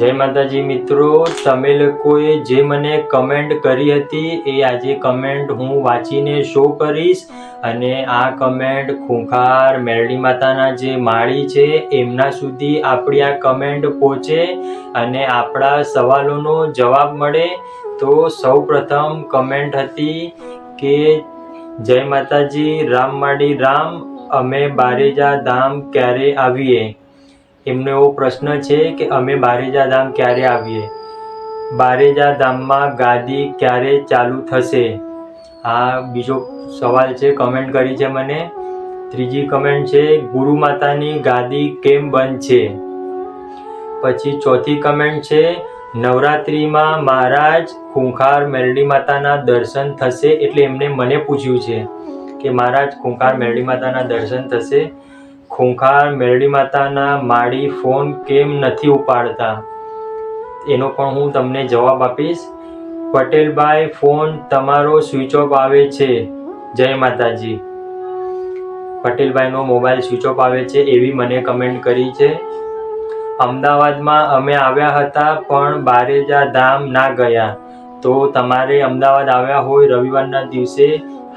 જય માતાજી મિત્રો, તમે લોકોએ જે મને કમેન્ટ કરી હતી, એ આજે કમેન્ટ હું વાંચીને શો કરીશ. અને આ કમેન્ટ ખૂંખાર મેરડી માતાના જે માળી છે, એમના સુધી આપણી આ કમેન્ટ પહોંચે અને આપણા સવાલોનો જવાબ મળે. તો સૌ પ્રથમ કમેન્ટ હતી કે, જય માતાજી, રામ માડી રામ, અમે બારેજા ધામ ક્યારે આવીએ? એમનો એવો પ્રશ્ન છે કે અમે બારેજા ધામ ક્યારે આવીએ? બારેજા ધામમાં ગાદી ક્યારે ચાલુ થશે? આ બીજો સવાલ છે કમેન્ટ કરી છે મને. ત્રીજી કમેન્ટ છે, ગુરુ માતાની ગાદી કેમ બંધ છે? પછી ચોથી કમેન્ટ છે, નવરાત્રિમાં મહારાજ ખૂંખાર મેરડી માતાના દર્શન થશે એટલે એમને મને પૂછ્યું છે કે મહારાજ ખૂંખાર મેરડી માતાના દર્શન થશે? ખૂંખાર મેરડી માતાના માળી ફોન કેમ નથી ઉપાડતા? એનો પણ હું તમને જવાબ આપીશ. પટેલભાઈ, ફોન તમારો સ્વિચ ઓફ આવે છે. જય માતાજી. પટેલભાઈનો મોબાઈલ સ્વિચ ઓફ આવે છે એવી મને કમેન્ટ કરી છે. અમદાવાદમાં અમે આવ્યા હતા પણ બારેજા ધામ ના ગયા. તો તમારે અમદાવાદ આવ્યા હોય રવિવારના દિવસે,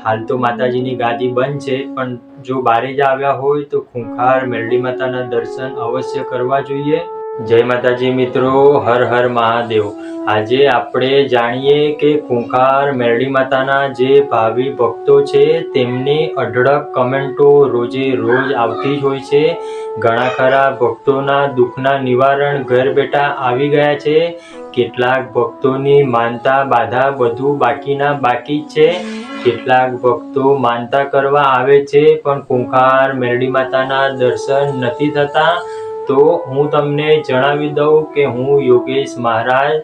હાલ તો માતાજીની ગાદી બંધ છે, પણ જો બારેજા આવ્યા હોય તો ખૂંખાર, મેરડી માતાના દર્શન અવશ્ય કરવા જોઈએ. જય માતાજી મિત્રો, હર હર મહાદેવ. આજે આપણે જાણીએ કે ખૂંખાર મેરડી માતાના જે ભાવિ ભક્તો છે, તેમની અઢળક કમેન્ટો રોજે રોજ આવતી જ હોય છે. ઘણા ખરા ભક્તોના દુઃખના નિવારણ ઘર બેઠા આવી ગયા છે. કેટલાક ભક્તોની માનતા બાધા બધું બાકીના બાકી છે. કેટલાક ભક્તો માનતા કરવા આવે છે, પણ ખૂંખાર મેરડી માતાના દર્શન નથી થતા. તો હું તમને જણાવી દઉં કે હું યોગેશ મહારાજ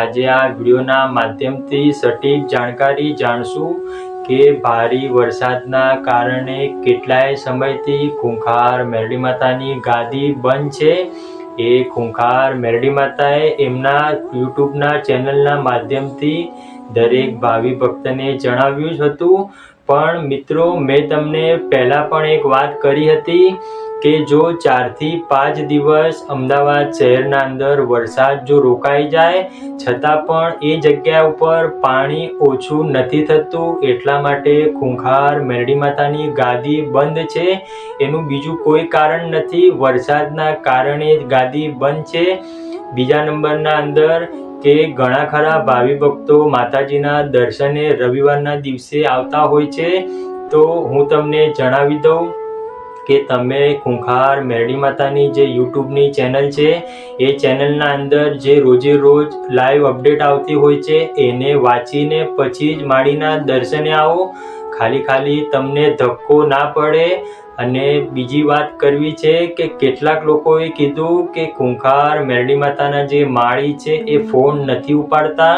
આજે આ વિડીયોના માધ્યમથી સટીક જાણકારી જાણશું કે ભારે વરસાદના કારણે કેટલાય સમયથી ખૂંખાર મેરડી માતાની ગાદી બંધ છે. એ ખૂંખાર મેરડી માતાએ એમના યુટ્યુબના ચેનલના માધ્યમથી દરેક ભાવિ ભક્તને જણાવ્યું હતું. પણ મિત્રો, મેં તમને પહેલાં પણ એક વાત કરી હતી કે જો ચારથી પાંચ દિવસ અમદાવાદ શહેરના અંદર વરસાદ જો રોકાઈ જાય, છતાં પણ એ જગ્યા ઉપર પાણી ઓછું નથી થતું. એટલા માટે ખૂંખાર મેરડી માતાની ગાદી બંધ છે. એનું બીજું કોઈ કારણ નથી. વરસાદના કારણે જ ગાદી બંધ છે. બીજા નંબરના અંદર કે ઘણા ખરા ભાવિ ભક્તો માતાજીના દર્શને રવિવારના દિવસે આવતા હોય છે, તો હું તમને જણાવી દઉં કે તમે ખુંખાર મેરડી માતાની જે યુટ્યુબની ચેનલ છે, એ ચેનલના અંદર જે રોજે રોજ લાઈવ અપડેટ આવતી હોય છે, એને વાંચીને પછી જ માળીના દર્શને આવો. ખાલી ખાલી તમને ધક્કો ના પડે અને બીજી વાત કરવી છે કે કેટલાક લોકોએ કીધું કે ખૂંખાર મેરડી માતાના જે માળી છે એ ફોન નથી ઉપાડતા.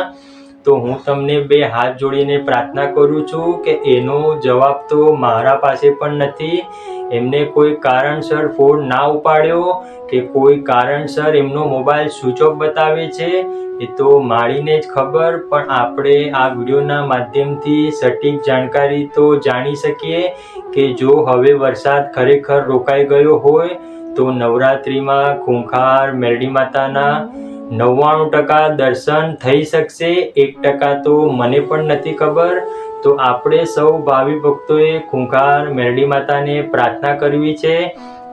તો હું તમને બે હાથ જોડીને પ્રાર્થના કરું છું કે એનો જવાબ તો મારા પાસે પણ નથી. એમને કોઈ કારણસર ફોન ના ઉપાડ્યો કે કોઈ કારણસર એમનો મોબાઈલ સ્વિચ ઓફ બતાવે છે, એ તો માળીને જ ખબર. પણ આપણે આ વિડીયોના માધ્યમથી સટીક જાણકારી તો જાણી શકીએ કે જો હવે વરસાદ ખરેખર રોકાઈ ગયો હોય, તો નવરાત્રિમાં ખૂંખાર મેરડી માતાના નવ્વાણું ટકા દર્શન થઈ શકશે. એક ટકા તો મને પણ નથી ખબર. તો આપણે સૌ ભાવિ ભક્તોએ ખૂંખાર મેરડી માતાને પ્રાર્થના કરવી છે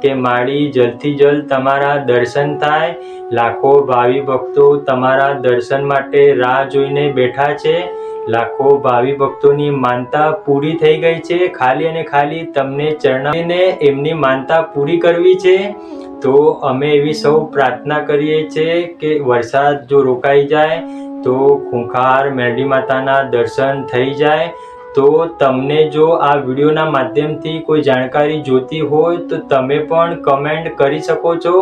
કે માળી જલ્દથી જલ્દ તમારા દર્શન થાય. લાખો ભાવિ ભક્તો તમારા દર્શન માટે રાહ જોઈને બેઠા છે. લાખો ભાવિ ભક્તોની માનતા પૂરી થઈ ગઈ છે. ખાલી અને ખાલી તમને ચરણાવીને એમની માનતા પૂરી કરવી છે. તો અમે એવી સૌ પ્રાર્થના કરીએ છીએ કે વરસાદ જો રોકાઈ જાય, તો ખૂંખાર મેરડી માતાના દર્શન થઈ જાય. તો તમને જો આ વિડીયોના માધ્યમથી કોઈ જાણકારી જોતી હોય, તો તમે પણ કમેન્ટ કરી શકો છો.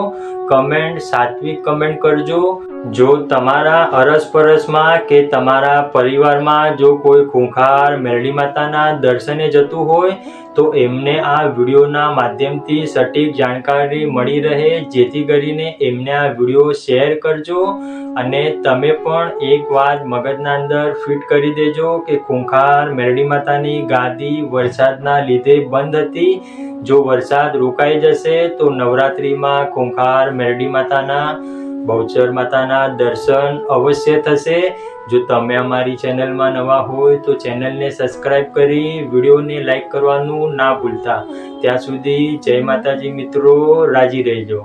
કમેન્ટ સાત્વિક કમેન્ટ કરજો. જો તમારા અરસપરસમાં કે તમારા પરિવારમાં જો કોઈ ખૂંખાર મેરડી માતાના દર્શને જતું હોય, તો એમને આ વિડીયોના માધ્યમથી સટીક જાણકારી મળી રહે, જેથી કરીને એમને આ વીડિયો શેર કરજો અને તમે પણ એક વાત મગજના અંદર ફિટ કરી દેજો કે ખૂંખાર મેરડી માતાની ગાદી વરસાદના લીધે બંધ હતી. જો વરસાદ રોકાઈ જશે, તો નવરાત્રિમાં ખૂંખાર મેરડી માતાના બહુચર માતાના દર્શન અવશ્ય થશે. જો તમે અમારી ચેનલમાં નવા હોય તો ચેનલને સબસ્ક્રાઇબ કરી વિડીયોને લાઈક કરવાનું ના ભૂલતા. ત્યાં સુધી જય માતાજી મિત્રો, રાજી રહેજો.